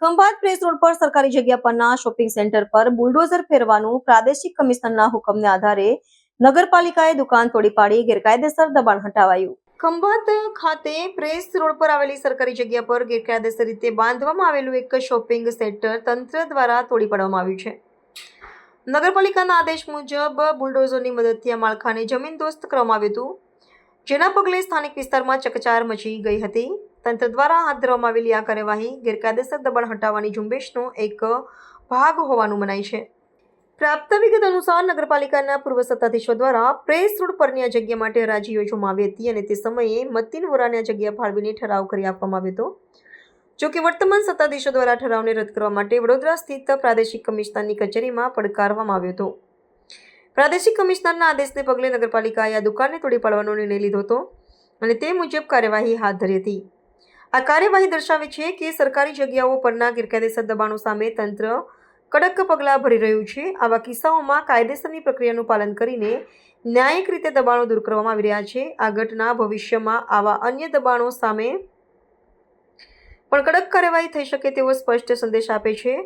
Khambhat press road પર સરકારી જગ્યા પરના શોપિંગ સેન્ટર પર બુલડોઝર ફેરવાનું પ્રાદેશિક કમિશનરના હુકમને આધારે નગરપાલિકાએ દુકાન તોડી પાડી ગેરકાયદેસર દબાણ હટાવાયું. ખંભાત ખાતે પ્રેસ રોડ પર આવેલી સરકારી જગ્યા પર ગેરકાયદેસર રીતે બાંધવામાં આવેલું એક શોપિંગ સેન્ટર તંત્ર દ્વારા તોડી પાડવામાં આવ્યું છે. નગરપાલિકાના આદેશ મુજબ બુલડોઝરની મદદથી આ માળખાને જમીનદોસ્ત કરવામાં આવ્યું હતું. જેના પગલે સ્થાનિક વિસ્તારમાં ચકચાર મચી ગઈ હતી. તંત્ર દ્વારા હાથ ધરવામાં આવેલી આ કાર્યવાહી ગેરકાયદેસર દબાણ હટાવવાની ઝુંબેશનો એક ભાગ હોવાનું મનાય છે. પ્રાપ્ત વિગત અનુસાર નગરપાલિકાના પૂર્વ સત્તાધીશો દ્વારા પ્રેસ રોડ પરની આ જગ્યા માટે હરાજી યોજવામાં આવી હતી અને તે સમયે મતીન વોરાને આ જગ્યા ફાળવીને ઠરાવ કરી આપવામાં આવ્યો હતો. જો કે વર્તમાન સત્તાધીશો દ્વારા ઠરાવને રદ કરવા માટે વડોદરા સ્થિત પ્રાદેશિક કમિશનરની કચેરીમાં પડકારવામાં આવ્યો હતો. પ્રાદેશિક કમિશનરના આદેશને પગલે નગરપાલિકાએ આ દુકાનને તોડી પાડવાનો નિર્ણય લીધો હતો અને તે મુજબ કાર્યવાહી હાથ ધરી હતી. આ કાર્યવાહી દર્શાવે છે કે સરકારી જગ્યાઓ પરના ગેરકાયદેસર દબાણો સામે તંત્ર કડક પગલાં ભરી રહ્યું છે. આવા કિસ્સાઓમાં કાયદેસરની પ્રક્રિયાનું પાલન કરીને ન્યાયિક રીતે દબાણો દૂર કરવામાં આવી રહ્યા છે. આ ઘટના ભવિષ્યમાં આવા અન્ય દબાણો સામે પણ કડક કાર્યવાહી થઈ શકે તેવો સ્પષ્ટ સંદેશ આપે છે.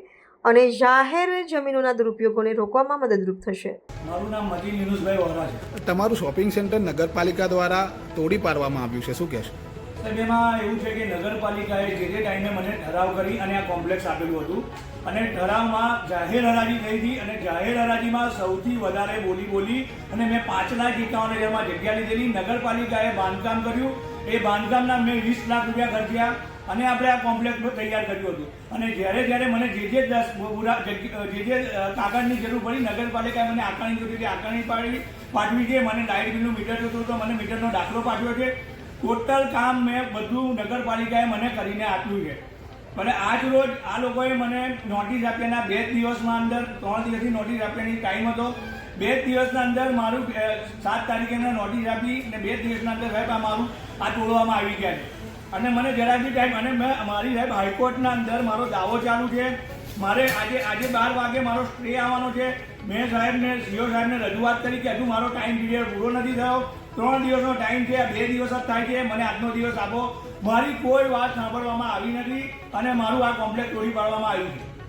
અને જાહેર જમીનોના દુરુપયોગોને રોકવામાં મદદરૂપ થશે. મારું નામ મદીન યુનુસભાઈ વોરા છે. તમારું શોપિંગ સેન્ટર નગરપાલિકા દ્વારા તોડી પાડવામાં આવ્યું છે. શું કહેશો સાહેબ એમાં એવું છે કે નગરપાલિકાએ જે જે ટાઈમે મને ઠરાવ કરી અને આ કોમ્પ્લેક્સ આપેલું હતું. અને ઠરાવમાં જાહેર હરાજી થઈ હતી અને જાહેર હરાજીમાં સૌથી વધારે બોલી બોલી અને મેં પાંચ લાખ એકાવન હજારમાં જગ્યા લીધેલી નગરપાલિકાએ બાંધકામ કર્યું. એ બાંધકામના મેં વીસ લાખ રૂપિયા ખર્ચ્યા અને આપણે આ કોમ્પ્લેક્સ તૈયાર કર્યું હતું. અને જ્યારે જ્યારે મને જે જે દસ પૂરા જે જે કાગળની જરૂર પડી, નગરપાલિકાએ મને આકારણી જોતી હતી. આકારણી પાડી પાઠવી છે. મને લાઇટ બિલનું મીટર જોતું તો મને મીટરનો દાખલો પાઠવ્યો છે. ટોટલ કામ મેં બધું નગરપાલિકાએ મને કરીને આપ્યું છે. અને આજ રોજ આ લોકોએ મને નોટિસ આપ્યાના બે દિવસમાં અંદર, ત્રણ દિવસની નોટિસ આપ્યાની ટાઈમ હતો. બે દિવસના અંદર મારું સાત તારીખે મેં નોટિસ આપી અને બે દિવસના અંદર સાહેબ આ મારું, આ તોડવામાં આવી ગયા છે. અને મને જરા બી ટાઈમ અને મેં, મારી સાહેબ હાઈકોર્ટના અંદર મારો દાવો ચાલુ છે. મારે આજે આજે બાર વાગે મારો સ્ટે આવવાનો છે. મેં સાહેબને, સીઓ સાહેબને રજૂઆત કરી કે હજુ મારો ટાઈમ પીરિયડ પૂરો નથી થયો. ત્રણ દિવસનો ટાઈમ છે બે દિવસ જ થાય છે. મને આજનો દિવસ આપો. મારી કોઈ વાત સાંભળવામાં આવી નથી અને મારું આ કોમ્પ્લેક્સ તોડી પાડવામાં આવ્યું છે.